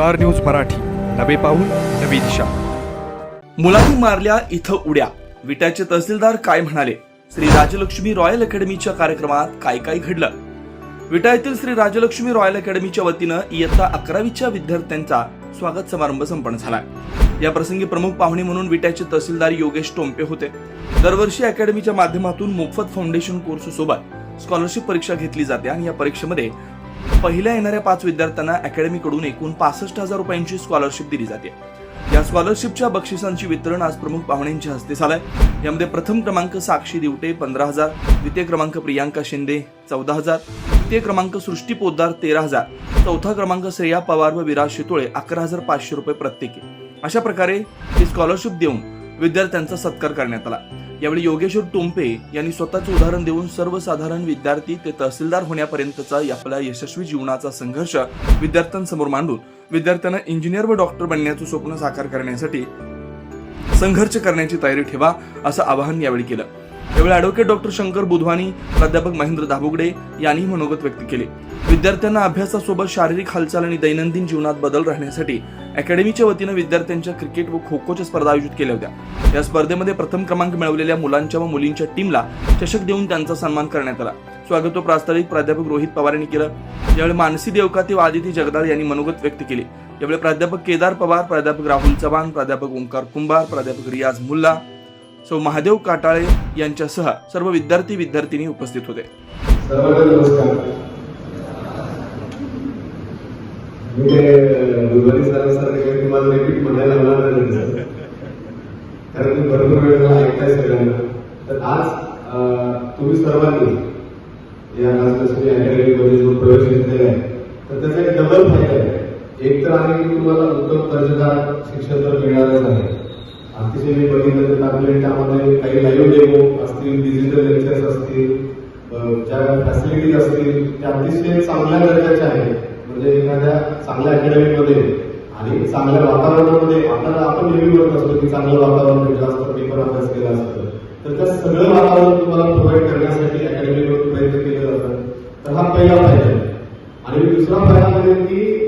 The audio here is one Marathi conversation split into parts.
Star news Marathi. नवे पाऊल नवी दिशा. मुलांनी मारल्या इथं उड्या. विट्याचे तहसीलदार काय म्हणाले? श्री राजलक्ष्मी रॉयल अकॅडमीच्या कार्यक्रमात काय काय घडलं? विटा येथील श्री राजलक्ष्मी रॉयल अकॅडमीच्या वतीनं इयत्ता अकरावीच्या विद्यार्थ्यांचा स्वागत समारंभ संपन्न झाला. या प्रसंगी प्रमुख पाहुणे म्हणून विट्याचे तहसीलदार योगेश टोंपे होते. दरवर्षी अकॅडमीच्या माध्यमातून मोफत फाउंडेशन कोर्स सोबत स्कॉलरशिप परीक्षा घेतली जाते आणि या परीक्षेमध्ये पहिल्या येणाऱ्या पाच विद्यार्थ्यांना अकॅडमीकडून एकूण पासष्ट हजार रुपयांची स्कॉलरशिप दिली जाते. या स्कॉलरशिपच्या बक्षिसांची वितरण आज प्रमुख पाहुण्यांच्या हस्ते झालंय. यामध्ये प्रथम क्रमांक साक्षी दिवटे पंधरा हजार. द्वितीय क्रमांक प्रियांका शिंदे चौदा हजार. तृतीय क्रमांक सृष्टी पोद्दार तेरा हजार. चौथा क्रमांक श्रेया पवार व विराज शितोळे अकरा हजार पाचशे रुपये प्रत्येकी. अशा प्रकारे ही स्कॉलरशिप देऊन विद्यार्थ्यांचा सत्कार करण्यात आला. यावेळी योगेश्वर टोंपे यांनी स्वतःचे उदाहरण देऊन सर्वसाधारण विद्यार्थी ते तहसीलदार होण्यापर्यंतचा आपल्या यशस्वी जीवनाचा संघर्ष विद्यार्थ्यांसमोर मांडून विद्यार्थ्यांना इंजिनियर व डॉक्टर बनण्याचं स्वप्न साकार करण्यासाठी संघर्ष करण्याची तयारी ठेवा असं आवाहन यावेळी केलं. यावेळी ॲडव्होकेट डॉक्टर शंकर बुधवानी प्राध्यापक महेंद्र दाभोगडे यांनी मनोगत व्यक्त केले. विद्यार्थ्यांना अभ्यासासोबत शारीरिक हालचाल आणि दैनंदिन जीवनात बदल राहण्यासाठी अकॅडमीच्या वतीनं विद्यार्थ्यांच्या क्रिकेट व खो खोच्या स्पर्धा आयोजित केल्या होत्या. या स्पर्धेमध्ये प्रथम क्रमांक मिळवलेल्या मुलांच्या व मुलींच्या टीमला चषक देऊन त्यांचा सन्मान करण्यात आला. स्वागतो प्रास्ताविक प्राध्यापक रोहित पवार यांनी केलं. यावेळी मानसी देवकाते व आदिती जगदाळ यांनी मनोगत व्यक्त केले. यावेळी प्राध्यापक केदार पवार प्राध्यापक राहुल चव्हाण प्राध्यापक ओंकार कुंभार प्राध्यापक रियाज मुल्ला सो महादेव काटाळे यांच्यासह सर्व विद्यार्थी विद्यार्थिनी उपस्थित होते. कारण तुम्ही भरपूर वेळ ऐकताय सगळ्यांना. तर आज तुम्ही सर्वांनी या राजलक्ष्मी अकॅडमीमध्ये जो प्रवेश घेतलेला आहे तर त्याचा एक डबल फायदा आहे. एक तर आहे की तुम्हाला उत्तम दर्जेदार शिक्षण तर मिळणारच आहे अतिशय मी बघितलं तर आपल्या त्यामध्ये काही लाईव्ह डेमो असतील डिजिटल लेक्चर्स असतील ज्या फॅसिलिटीज असतील त्या अतिशय चांगल्या दर्जाच्या आहेत. म्हणजे एखाद्या चांगल्या अकॅडमीमध्ये आणि चांगल्या वातावरणामध्ये आता आपण नेहमी म्हणत असतो की चांगलं वातावरण भेटलं असतं पेपर अभ्यास केला असतं. तर त्या सगळं वातावरण तुम्हाला प्रोव्हाइड करण्यासाठी अकॅडमीकडून प्रयत्न केले जातात. तर हा पहिला फायदा आहे. आणि दुसरा फायदा म्हणजे की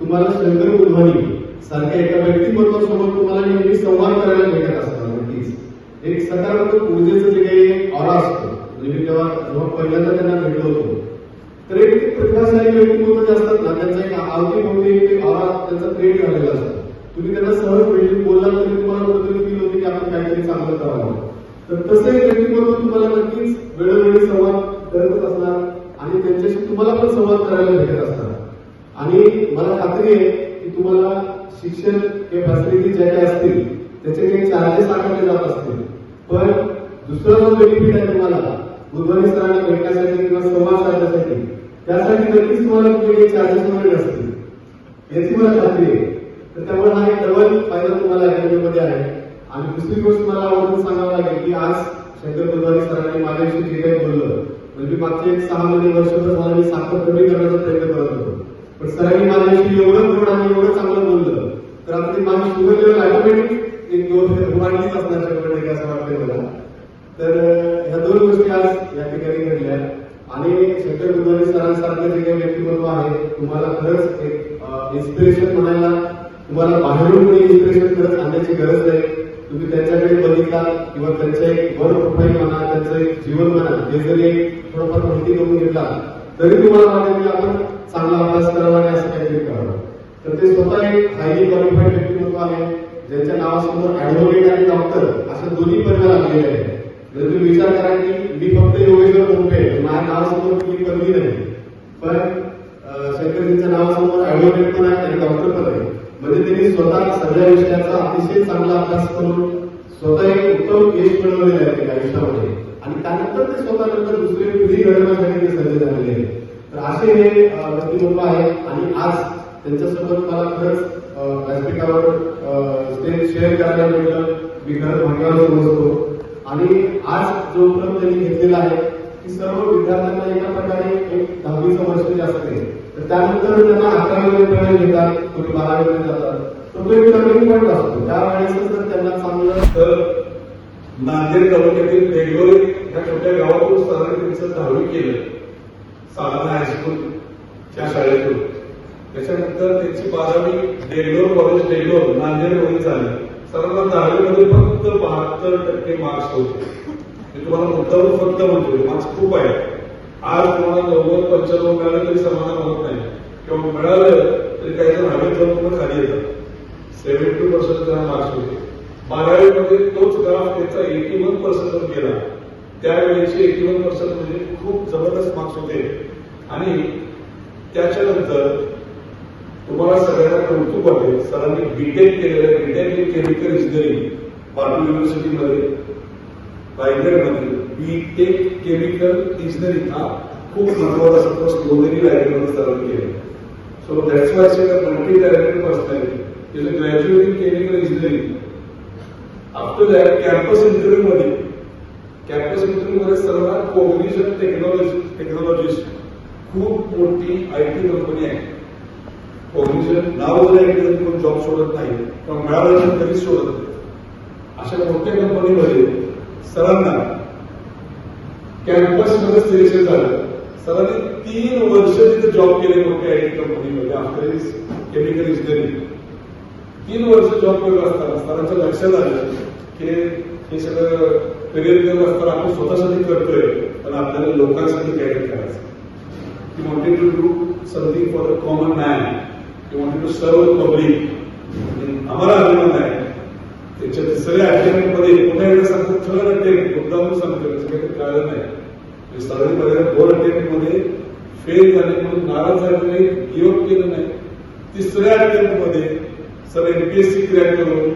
तुम्हाला शंकर बुधवानी सारख्या एका व्यक्तिमत्वासोबत तुम्हाला नेहमी संवाद करायला भेटत असतात म्हणजे नक्कीच एक सकारात्मक ऊर्जेचं जे काही ऑरा असतो म्हणजे मी तेव्हा जेव्हा पहिल्यांदा त्यांना भेटलो होतो तर एक प्रतिभाशाली व्यक्तिमत्व जे असतात ना त्यांचा एक आवतीभोवती एक ऑरा त्यांचा क्रिएट झालेला असतो. तुम्ही त्यांना सहज भेटून बोलला तरी तुम्हाला कुठेतरी फील होते की आपण काहीतरी चांगलं करावं. हे फॅसिलिटी ज्या काही असतील त्याचे काही चार्जेस आकारले जात असतील. पण दुसरा जो बेनिफिट आहे तुम्हाला बुधवारी सरांना भेटण्यासाठी किंवा संवाद साधण्यासाठी त्यासाठी नक्कीच तुम्हाला कुठे काही चार्जेस वगैरे नसतील याची मला खात्री आहे. तर त्यामुळे हा एक डबल फायदा तुम्हाला अकॅडमीमध्ये आहे. आणि दुसरी गोष्ट मला आवडून सांगावं लागेल की आज शंकर बुधवारी सरांनी माझ्याविषयी जे काही बोललं म्हणजे मागचे एक सहा महिने वर्षभर मला मी साखर कमी करण्याचा प्रयत्न करत होतो. पण सरांनी माझ्याविषयी एवढं गोड आणि एवढं चांगलं बोललं तर आता माझी शुगर लेवल ऑटोमॅटिक एक दोन वाढलीच असणार शंभर टक्के असं वाटतंय मला. तर ह्या दोन गोष्टी आज या ठिकाणी घडल्या. आणि शंकर गुरुवारी सरांसारखं जे काही व्यक्तिमत्व आहे तुम्हाला खरंच एक इन्स्पिरेशन म्हणायला तुम्हाला बाहेरून कोणी इन्स्पिरेशन खरंच आणण्याची गरज नाही. तुम्ही त्यांच्याकडे बघितला किंवा त्यांचं एक वर प्रोफाईल म्हणा त्यांचं एक जीवन म्हणा हे जरी एक थोडंफार माहिती करून घेतला तरी तुम्हाला वाटेल की आपण चांगला अभ्यास करावा आणि असं काहीतरी करावं. तर ते स्वतः एक हायली क्वालिफाईड व्यक्तिमत्व आहे ज्यांच्या नावासमोर ऍडव्होकेट आणि डॉक्टर अशा दोन्ही पदव्या लागलेल्या आहेत. जर तुम्ही विचार करा की मी फक्त योगेश्वर टोपे माझ्या नावासमोर कुठली पदवी नाही पण शंकरजींच्या नावासमोर ऍडव्होकेट पण आहे आणि डॉक्टर पण आहे म्हणजे त्यांनी स्वतः सगळ्या विषयाचा अतिशय चांगला अभ्यास करून स्वतः एक उत्तम यश मिळवलेलं आहे त्यांच्या आयुष्यामध्ये. आणि त्यानंतर ते स्वतः नंतर दुसरी पिढी घडवण्यासाठी ते सज्ज झालेले आहेत तर असे हे व्यक्तिमत्व आहे. आणि आज त्यांच्यासोबत मला खरंच व्यासपीठावर अं, स्टेज शेअर करायला मिळतं. मी खरंच भाग्यावर समजतो आणि आज जो उपक्रम त्यांनी घेतलेला आहे की सर्व विद्यार्थ्यांना एका प्रकारे एक दहावीचं वर्ष असते तर त्यानंतर त्यांना अकरावी पर्यंत घेतात कोणी बारावीमध्ये जातात. तर तो एक टर्निंग पॉईंट असतो. त्यावेळेस जर त्यांना चांगलं तर नांदेड तालुक्यातील देगोरी ह्या छोट्या गावातून सरांनी त्यांचं दहावी केलं. साधारण हायस्कूलच्या शाळेतून. त्याच्यानंतर त्यांची बारावी डेगलोर कॉलेज डेगलोर नांदेडमध्ये झाली. सरांना दहावीमध्ये फक्त बहात्तर टक्के मार्क्स होते. मी तुम्हाला मुद्दावर फक्त म्हणतोय मार्क्स खूप आहे आज तुम्हाला नव्वद पंच्याण्णव मिळालं तरी समाधान होत नाही. किंवा मिळालं तरी काही जण हवेत जाऊन तुम्हाला खाली येतात. सेव्हन्टी पर्सेंट त्यांना मार्क्स होते. बारावीमध्ये तोच ग्राफ त्याचा एटी वन पर्सेंट गेला. त्यावेळेचे एटी वन पर्सेंट म्हणजे खूप जबरदस्त मार्क्स होते. आणि त्याच्यानंतर तुम्हाला सगळ्यांना कौतुक वाटेल सरांनी बीटेक केलेलं आहे BTech in chemical engineering Patil युनिव्हर्सिटीमध्ये रायगडमध्ये बीटेक केमिकल इंजिनिअरिंग हा खूप महत्वाचा सपोज़ दोन्ही रायगडमध्ये सरांनी केलं so that's why say multi talented personality is a graduate in chemical engineering after that campus interview मध्ये कॅम्पस इंटरव्ह्यू मध्ये सर्वांना कोग्निशन टेक्नॉलॉजी टेक्नॉलॉजीस्ट खूप मोठी आय टी कंपनी आहे म्हणजे नाव जरी ऐकलं तरी कोण जॉब सोडत नाही किंवा मिळालं तरी कधीच सोडत नाही. अशा मोठ्या कंपनीमध्ये सरांना कॅम्पसमध्ये सिलेक्शन झालं. सरांनी तीन वर्ष तिथे जॉब केले मोठ्या आय टी कंपनीमध्ये आफ्टर केमिकल इंजिनिअरिंग तीन वर्ष जॉब करत असताना सरांच्या लक्षात आलं की हे सगळं करिअर करत असताना आपण स्वतःसाठी करतोय पण आपल्याला लोकांसाठी काहीतरी करायचं. He wanted to do something for a common man किंवा wanted to serve आम्हाला अभिमान आहे. त्याच्या तिसऱ्या अटेम्प्ट पुन्हा एकदा सांगतो थर्ड अटेम्प्ट मुद्दामून सांगतो त्याचं काही कळलं नाही. सरांनी पहिल्या दोन अटेम्प्ट फेल झाले म्हणून नाराज झाले नाही गिव्ह केलं नाही. तिसऱ्या अटेम्प्टमध्ये सर एमपीएससी क्रॅक करून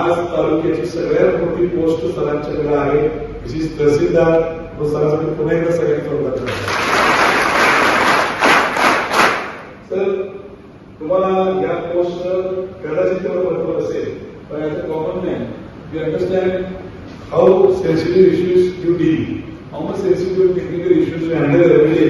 आज तालुक्याची सगळ्यात मोठी पोस्ट सरांच्याकडे आहे. विशेष तहसीलदार व सरांसाठी पुन्हा एकदा सगळ्यांचा होता तर तुम्हाला गोष्ट कदाचित तेवढं महत्त्व असेल पण याचं a common man you understand how sensitive issues you deal how much sensitive technical issues you handle every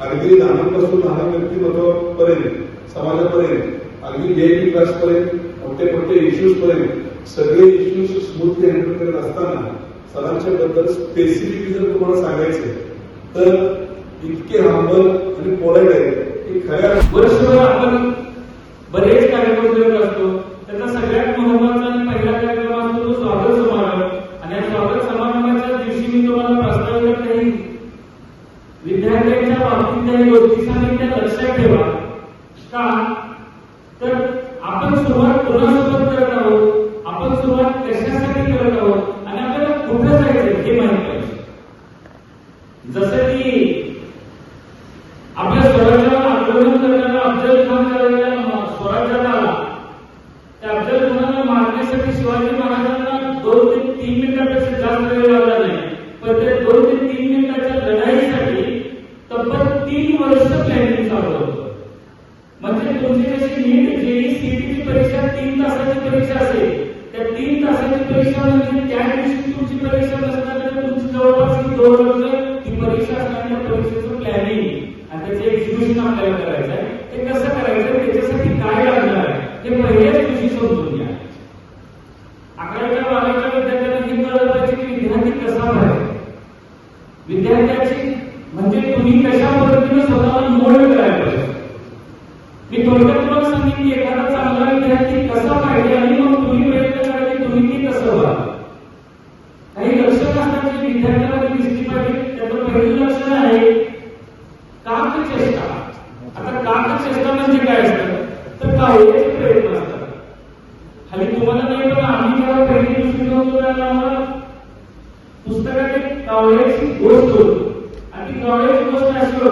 अगदी लहानांपासून लहान व्यक्तिमत्वापर्यंत समाजापर्यंत अगदी जे क्लासपर्यंत मोठे मोठे इश्यूज पर्यंत सगळे इश्यूज स्मूथली हँडल करत असताना सरांच्या बद्दल स्पेसिफिक जर तुम्हाला सांगायचं तर इतके हंबल आणि पोलाइट आहे की खऱ्या वर्षभर आपण बरेच कार्यक्रम करत असतो. त्याचा सगळ्यात महत्त्वाचा आणि पहिला कार्यक्रम असतो तो स्वागत समारंभ. आणि या स्वागत समारंभाच्या दिवशी मी तुम्हाला प्रस्तावित काही विद्यार्थ्यांच्या बाबतीत काही गोष्टी सांगितल्या लक्षात ठेवा. का? तर आपण सुरुवात कोणासोबत करत आहोत? आपण सुरुवात कशासाठी तुमची जशी नीट परीक्षा तीन तासाची परीक्षा असेल त्या तीन तासाची परीक्षा म्हणजे त्या दिवशी तुमची परीक्षा नसणार तर तुमची जवळपास दोन वर्ष परीक्षा असणार त्या परीक्षेचं प्लॅनिंग आणि त्याचं एक्झिक्युशन आपल्याला करायचं आहे ते कसं करायचं? त्याच्यासाठी काय लागणार आहे? ते पहिल्याच दिवशी समजून घ्या. काही लक्षण असतात जी विद्यार्थ्याला दिसली पाहिजे त्याचं पहिलं लक्षण आहे काक चेष्टा आता काक चेष्टा म्हणजे काय असतं? तर कावळ्याचे प्रयत्न असतात. खाली तुम्हाला नाही पण आम्ही जेव्हा पहिली दुसरी होतो त्याला आम्हाला पुस्तकात एक कावळ्याची गोष्ट होती. आणि ती कावळ्याची गोष्ट अशी होती